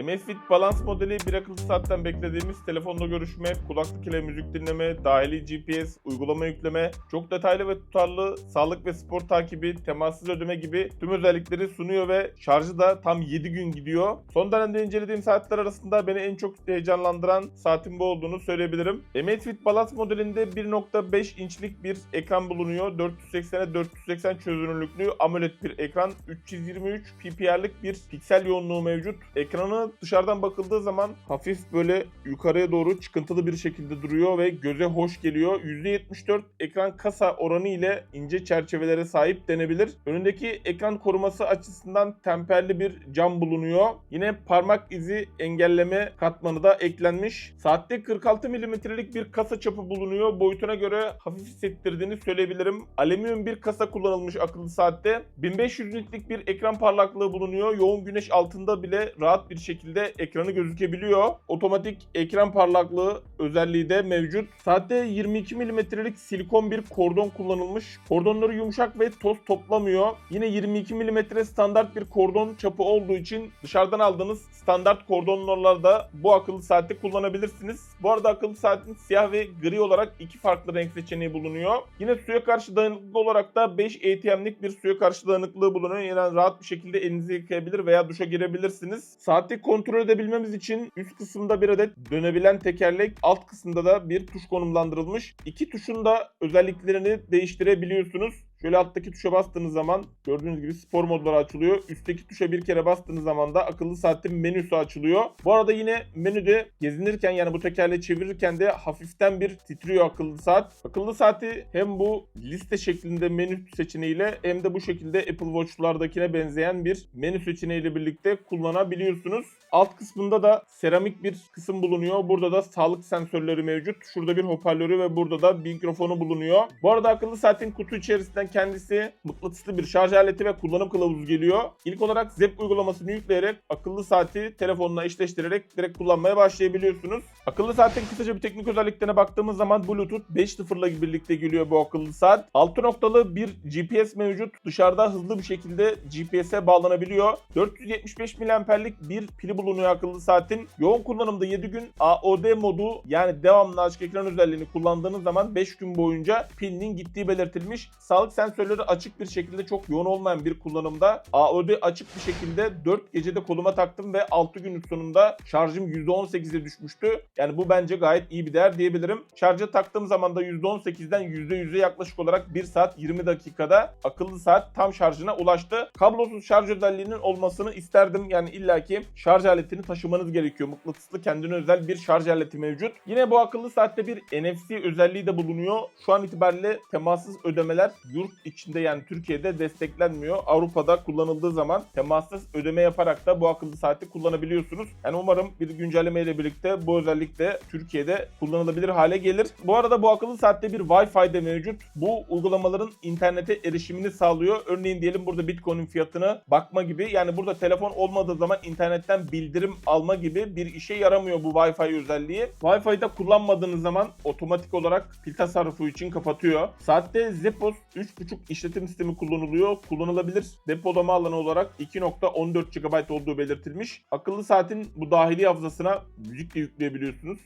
Amazfit Balance modeli bir akıllı saatten beklediğimiz telefonla görüşme, kulaklık ile müzik dinleme, dahili GPS, uygulama yükleme, çok detaylı ve tutarlı sağlık ve spor takibi, temassız ödeme gibi tüm özellikleri sunuyor ve şarjı da tam 7 gün gidiyor. Son dönemde incelediğim saatler arasında beni en çok heyecanlandıran saatin bu olduğunu söyleyebilirim. Amazfit Balance modelinde 1.5 inçlik bir ekran bulunuyor. 480'e 480 çözünürlüklü AMOLED bir ekran. 323 pp'lik bir piksel yoğunluğu mevcut. Ekranı dışarıdan bakıldığı zaman hafif böyle yukarıya doğru çıkıntılı bir şekilde duruyor ve göze hoş geliyor. %74 ekran kasa oranı ile ince çerçevelere sahip denebilir. Önündeki ekran koruması açısından temperli bir cam bulunuyor. Yine parmak izi engelleme katmanı da eklenmiş. Saatte 46 milimetrelik bir kasa çapı bulunuyor. Boyutuna göre hafif hissettirdiğini söyleyebilirim. Alüminyum bir kasa kullanılmış akıllı saatte. 1500 nitlik bir ekran parlaklığı bulunuyor. Yoğun güneş altında bile rahat bir şekilde ekranı gözükebiliyor. Otomatik ekran parlaklığı özelliği de mevcut. Saatte 22 milimetrelik silikon bir kordon kullanılmış. Kordonları yumuşak ve toz toplamıyor. Yine 22 milimetre standart bir kordon çapı olduğu için dışarıdan aldığınız standart kordonlarla bu akıllı saati kullanabilirsiniz. Bu arada akıllı saatin siyah ve gri olarak iki farklı renk seçeneği bulunuyor. Yine suya karşı dayanıklı olarak da 5 ATM'lik bir suya karşı dayanıklılığı bulunuyor. Yani rahat bir şekilde elinizi yıkayabilir veya duşa girebilirsiniz. Saati kontrol edebilmemiz için üst kısımda bir adet dönebilen tekerlek, alt kısımda da bir tuş konumlandırılmış. İki tuşun da özelliklerini değiştirebiliyorsunuz. Şöyle alttaki tuşa bastığınız zaman gördüğünüz gibi spor modları açılıyor. Üstteki tuşa bir kere bastığınız zaman da akıllı saatin menüsü açılıyor. Bu arada yine menüde gezinirken yani bu tekerleği çevirirken de hafiften bir titriyor akıllı saat. Akıllı saati hem bu liste şeklinde menü seçeneğiyle hem de bu şekilde Apple Watch'lardakine benzeyen bir menü seçeneğiyle birlikte kullanabiliyorsunuz. Alt kısmında da seramik bir kısım bulunuyor. Burada da sağlık sensörleri mevcut. Şurada bir hoparlörü ve burada da bir mikrofonu bulunuyor. Bu arada akıllı saatin kutu içerisinden kendisi mıknatıslı bir şarj aleti ve kullanım kılavuzu geliyor. İlk olarak ZEP uygulamasını yükleyerek akıllı saati telefonla eşleştirerek direkt kullanmaya başlayabiliyorsunuz. Akıllı saatin kısaca bir teknik özelliklerine baktığımız zaman Bluetooth 5.0 ile birlikte geliyor bu akıllı saat. 6 noktalı bir GPS mevcut. Dışarıda hızlı bir şekilde GPS'e bağlanabiliyor. 475 mAh'lik bir pili bulunuyor akıllı saatin. Yoğun kullanımda 7 gün AOD modu yani devamlı açık ekran özelliğini kullandığınız zaman 5 gün boyunca pilinin gittiği belirtilmiş. Sağlık sensörleri açık bir şekilde çok yoğun olmayan bir kullanımda AOD açık bir şekilde 4 gecede koluma taktım ve 6 günün sonunda şarjım %18'e düşmüştü. Yani bu bence gayet iyi bir değer diyebilirim. Şarja taktığım zaman da %18'den %100'e yaklaşık olarak 1 saat 20 dakikada akıllı saat tam şarjına ulaştı. Kablosuz şarj özelliğinin olmasını isterdim. Yani illaki şarj aletini taşımanız gerekiyor. Mıknatıslı kendine özel bir şarj aleti mevcut. Yine bu akıllı saatte bir NFC özelliği de bulunuyor. Şu an itibariyle temassız ödemeler yurt içinde yani Türkiye'de desteklenmiyor. Avrupa'da kullanıldığı zaman temassız ödeme yaparak da bu akıllı saati kullanabiliyorsunuz. Yani umarım bir güncelleme ile birlikte bu özellik de Türkiye'de kullanılabilir hale gelir. Bu arada bu akıllı saatte bir Wi-Fi de mevcut. Bu uygulamaların internete erişimini sağlıyor. Örneğin diyelim burada Bitcoin'in fiyatına bakma gibi. Yani burada telefon olmadığı zaman internetten bildirim alma gibi bir işe yaramıyor bu Wi-Fi özelliği. Wi-Fi'de kullanmadığınız zaman otomatik olarak pil tasarrufu için kapatıyor. Saatte Zepos 3.5 işletim sistemi kullanılıyor. Kullanılabilir depolama alanı olarak 2.14 GB olduğu belirtilmiş. Akıllı saatin bu dahili hafızasına müzik de yükleyebiliyorsunuz.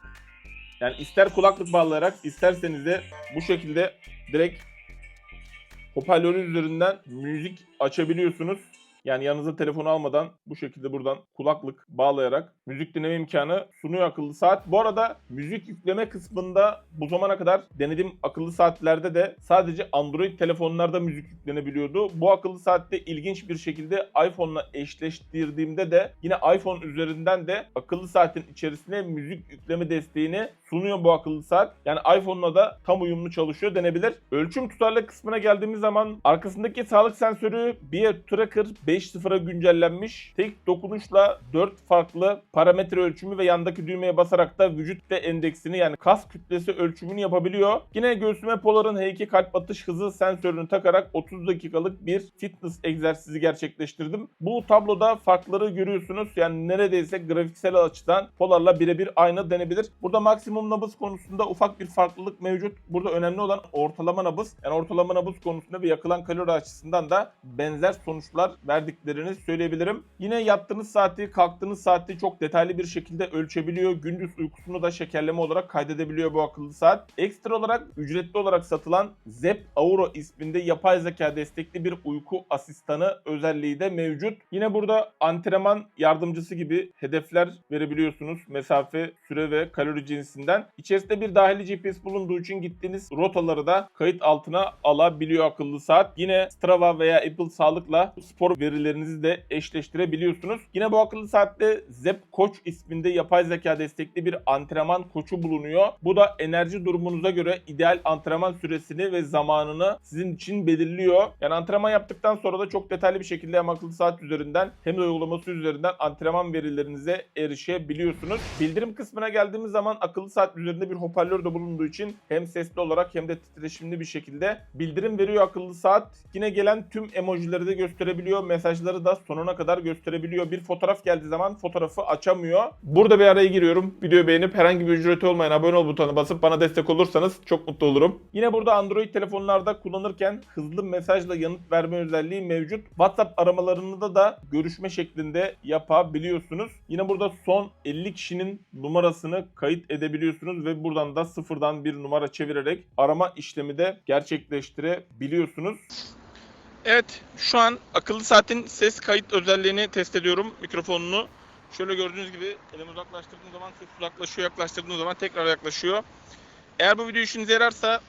Yani ister kulaklık bağlayarak isterseniz de bu şekilde direkt hoparlörün üzerinden müzik açabiliyorsunuz. Yani yanınıza telefonu almadan bu şekilde buradan kulaklık bağlayarak müzik dinleme imkanı sunuyor akıllı saat. Bu arada müzik yükleme kısmında bu zamana kadar denediğim akıllı saatlerde de sadece Android telefonlarda müzik yüklenebiliyordu. Bu akıllı saatte ilginç bir şekilde iPhone'la eşleştirdiğimde de yine iPhone üzerinden de akıllı saatin içerisine müzik yükleme desteğini sunuyor bu akıllı saat. Yani iPhone'la da tam uyumlu çalışıyor denebilir. Ölçüm tutarlı kısmına geldiğimiz zaman arkasındaki sağlık sensörü Bear Tracker 5.0'a güncellenmiş. Tek dokunuşla 4 farklı parametre ölçümü ve yandaki düğmeye basarak da vücut ve endeksini yani kas kütlesi ölçümünü yapabiliyor. Yine göğsüme Polar'ın H2 kalp atış hızı sensörünü takarak 30 dakikalık bir fitness egzersizi gerçekleştirdim. Bu tabloda farkları görüyorsunuz. Yani neredeyse grafiksel açıdan Polar'la birebir aynı denebilir. Burada maksimum nabız konusunda ufak bir farklılık mevcut. Burada önemli olan ortalama nabız. Yani ortalama nabız konusunda ve yakılan kalori açısından da benzer sonuçlar verdiklerini söyleyebilirim. Yine yattığınız saati, kalktığınız saati çok detaylı bir şekilde ölçebiliyor. Gündüz uykusunu da şekerleme olarak kaydedebiliyor bu akıllı saat. Ekstra olarak ücretli olarak satılan Zep Auro isminde yapay zeka destekli bir uyku asistanı özelliği de mevcut. Yine burada antrenman yardımcısı gibi hedefler verebiliyorsunuz. Mesafe, süre ve kalori cinsinden. İçerisinde bir dahili GPS bulunduğu için gittiğiniz rotaları da kayıt altına alabiliyor akıllı saat. Yine Strava veya Apple Sağlık'la spor verilerinizi de eşleştirebiliyorsunuz. Yine bu akıllı saatte Zep Koç isminde yapay zeka destekli bir antrenman koçu bulunuyor. Bu da enerji durumunuza göre ideal antrenman süresini ve zamanını sizin için belirliyor. Yani antrenman yaptıktan sonra da çok detaylı bir şekilde hem akıllı saat üzerinden hem de uygulaması üzerinden antrenman verilerinize erişebiliyorsunuz. Bildirim kısmına geldiğimiz zaman akıllı saat üzerinde bir hoparlör de bulunduğu için hem sesli olarak hem de titreşimli bir şekilde bildirim veriyor akıllı saat. Yine gelen tüm emojileri de gösterebiliyor. Mesajları da sonuna kadar gösterebiliyor. Bir fotoğraf geldiği zaman fotoğrafı açamıyor. Burada bir araya giriyorum. Videoyu beğenip herhangi bir ücreti olmayan abone ol butonuna basıp bana destek olursanız çok mutlu olurum. Yine burada Android telefonlarda kullanırken hızlı mesajla yanıt verme özelliği mevcut. WhatsApp aramalarını da görüşme şeklinde yapabiliyorsunuz. Yine burada son 50 kişinin numarasını kayıt edebiliyorsunuz ve buradan da sıfırdan bir numara çevirerek arama işlemi de gerçekleştirebiliyorsunuz. Evet, şu an akıllı saatin ses kayıt özelliğini test ediyorum mikrofonunu. Şöyle gördüğünüz gibi elimi uzaklaştırdığım zaman ses uzaklaşıyor, yaklaştırdığım zaman tekrar yaklaşıyor. Eğer bu video işinize yararsa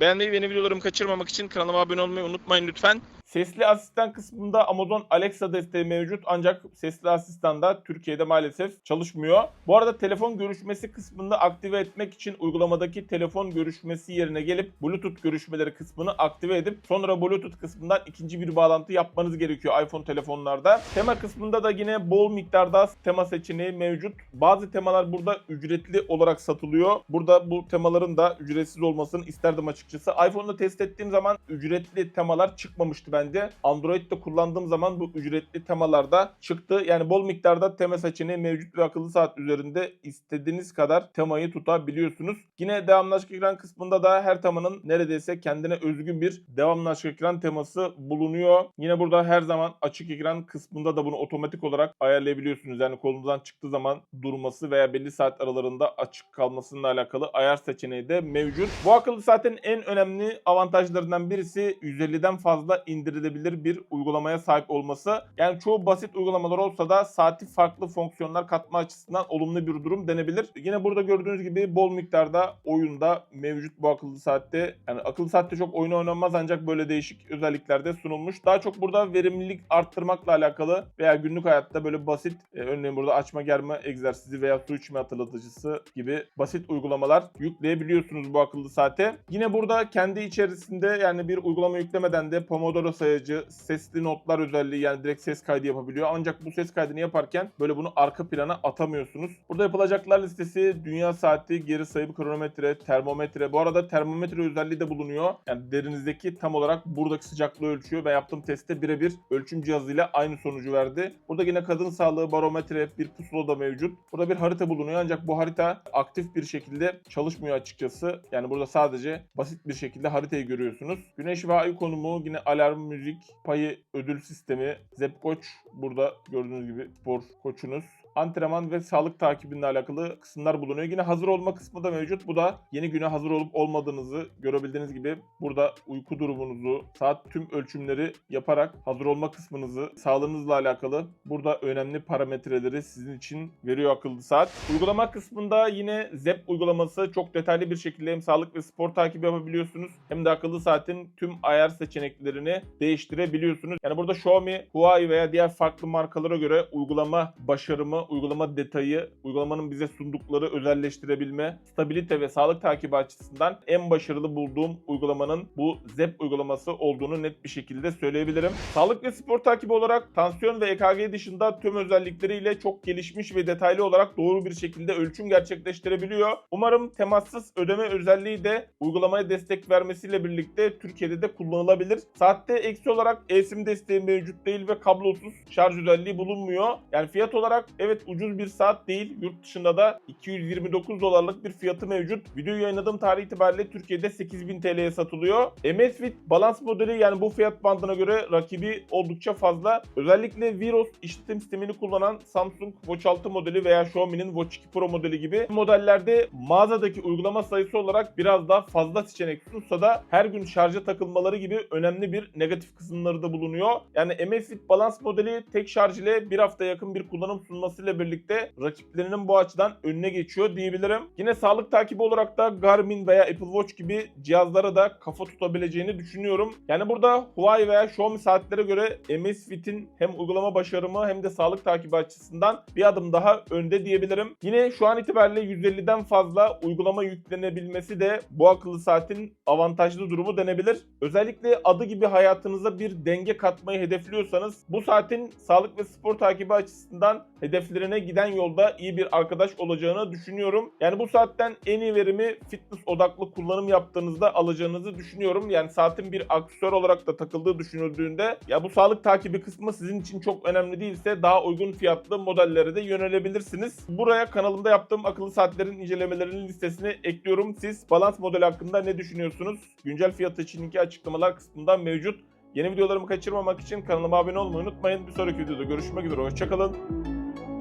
beğenmeyi ve yeni videolarımı kaçırmamak için kanalıma abone olmayı unutmayın lütfen. Sesli asistan kısmında Amazon Alexa desteği mevcut ancak sesli asistan da Türkiye'de maalesef çalışmıyor. Bu arada telefon görüşmesi kısmında aktive etmek için uygulamadaki telefon görüşmesi yerine gelip Bluetooth görüşmeleri kısmını aktive edip sonra Bluetooth kısmından ikinci bir bağlantı yapmanız gerekiyor iPhone telefonlarda. Tema kısmında da yine bol miktarda tema seçeneği mevcut. Bazı temalar burada ücretli olarak satılıyor. Burada bu temaların da ücretsiz olmasını isterdim açıkçası. iPhone'da test ettiğim zaman ücretli temalar çıkmamıştı bence. Android'de kullandığım zaman bu ücretli temalarda çıktı. Yani bol miktarda tema seçeneği mevcut ve akıllı saat üzerinde istediğiniz kadar temayı tutabiliyorsunuz. Yine devamlı açık ekran kısmında da her temanın neredeyse kendine özgün bir devamlı açık ekran teması bulunuyor. Yine burada her zaman açık ekran kısmında da bunu otomatik olarak ayarlayabiliyorsunuz. Yani kolunuzdan çıktığı zaman durması veya belli saat aralarında açık kalmasıyla alakalı ayar seçeneği de mevcut. Bu akıllı saatin en önemli avantajlarından birisi 150'den fazla indirilebilir bir uygulamaya sahip olması. Yani çoğu basit uygulamalar olsa da saati farklı fonksiyonlar katma açısından olumlu bir durum denebilir. Yine burada gördüğünüz gibi bol miktarda oyunda mevcut bu akıllı saatte. Yani akıllı saatte çok oyun oynanmaz ancak böyle değişik özelliklerde sunulmuş. Daha çok burada verimlilik arttırmakla alakalı veya günlük hayatta böyle basit e, örneğin burada açma germe egzersizi veya su içme hatırlatıcısı gibi basit uygulamalar yükleyebiliyorsunuz bu akıllı saate. Yine burada kendi içerisinde yani bir uygulama yüklemeden de Pomodoro sayacı, sesli notlar özelliği yani direkt ses kaydı yapabiliyor. Ancak bu ses kaydını yaparken böyle bunu arka plana atamıyorsunuz. Burada yapılacaklar listesi dünya saati, geri sayım kronometre, termometre. Bu arada termometre özelliği de bulunuyor. Yani derinizdeki tam olarak buradaki sıcaklığı ölçüyor ve yaptığım testte birebir ölçüm cihazıyla aynı sonucu verdi. Burada yine kadın sağlığı barometre, bir pusula da mevcut. Burada bir harita bulunuyor ancak bu harita aktif bir şekilde çalışmıyor açıkçası. Yani burada sadece basit bir şekilde haritayı görüyorsunuz. Güneş ve ay konumu yine alarm, müzik, payı, ödül sistemi, Zep Koç. Burada gördüğünüz gibi spor koçunuz antrenman ve sağlık takibinle alakalı kısımlar bulunuyor. Yine hazır olma kısmı da mevcut. Bu da yeni güne hazır olup olmadığınızı görebildiğiniz gibi burada uyku durumunuzu, saat tüm ölçümleri yaparak hazır olma kısmınızı, sağlığınızla alakalı burada önemli parametreleri sizin için veriyor akıllı saat. Uygulama kısmında yine ZEP uygulaması çok detaylı bir şekilde hem sağlık ve spor takibi yapabiliyorsunuz hem de akıllı saatin tüm ayar seçeneklerini değiştirebiliyorsunuz. Yani burada Xiaomi, Huawei veya diğer farklı markalara göre uygulama başarımı uygulama detayı, uygulamanın bize sundukları özelleştirebilme, stabilite ve sağlık takibi açısından en başarılı bulduğum uygulamanın bu ZEP uygulaması olduğunu net bir şekilde söyleyebilirim. Sağlık ve spor takibi olarak tansiyon ve EKG dışında tüm özellikleriyle çok gelişmiş ve detaylı olarak doğru bir şekilde ölçüm gerçekleştirebiliyor. Umarım temassız ödeme özelliği de uygulamaya destek vermesiyle birlikte Türkiye'de de kullanılabilir. Saatte eksi olarak eSIM desteği mevcut değil ve kablosuz şarj özelliği bulunmuyor. Yani fiyat olarak evet evet ucuz bir saat değil. Yurt dışında da 229 dolarlık bir fiyatı mevcut. Videoyu yayınladığım tarih itibariyle Türkiye'de 8000 TL'ye satılıyor. Amazfit balans modeli yani bu fiyat bandına göre rakibi oldukça fazla. Özellikle Viros işletim sistemini kullanan Samsung Watch 6 modeli veya Xiaomi'nin Watch 2 Pro modeli gibi modellerde mağazadaki uygulama sayısı olarak biraz daha fazla seçenek sunsa da her gün şarja takılmaları gibi önemli bir negatif kısımları da bulunuyor. Yani Amazfit balans modeli tek şarj ile bir hafta yakın bir kullanım sunmasıyla birlikte rakiplerinin bu açıdan önüne geçiyor diyebilirim. Yine sağlık takibi olarak da Garmin veya Apple Watch gibi cihazlara da kafa tutabileceğini düşünüyorum. Yani burada Huawei veya Xiaomi saatlere göre Amazfit'in hem uygulama başarımı hem de sağlık takibi açısından bir adım daha önde diyebilirim. Yine şu an itibariyle 150'den fazla uygulama yüklenebilmesi de bu akıllı saatin avantajlı durumu denebilir. Özellikle adı gibi hayatınıza bir denge katmayı hedefliyorsanız bu saatin sağlık ve spor takibi açısından hedeflerine giden yolda iyi bir arkadaş olacağını düşünüyorum. Yani bu saatten en iyi verimi fitness odaklı kullanım yaptığınızda alacağınızı düşünüyorum. Yani saatin bir aksesuar olarak da takıldığı düşünüldüğünde ya bu sağlık takibi kısmı sizin için çok önemli değilse daha uygun fiyatlı modellere de yönelebilirsiniz. Buraya kanalımda yaptığım akıllı saatlerin incelemelerinin listesini ekliyorum. Siz balans modeli hakkında ne düşünüyorsunuz? Güncel fiyatı için linki açıklamalar kısmında mevcut. Yeni videolarımı kaçırmamak için kanalıma abone olmayı unutmayın. Bir sonraki videoda görüşmek üzere. Hoşçakalın.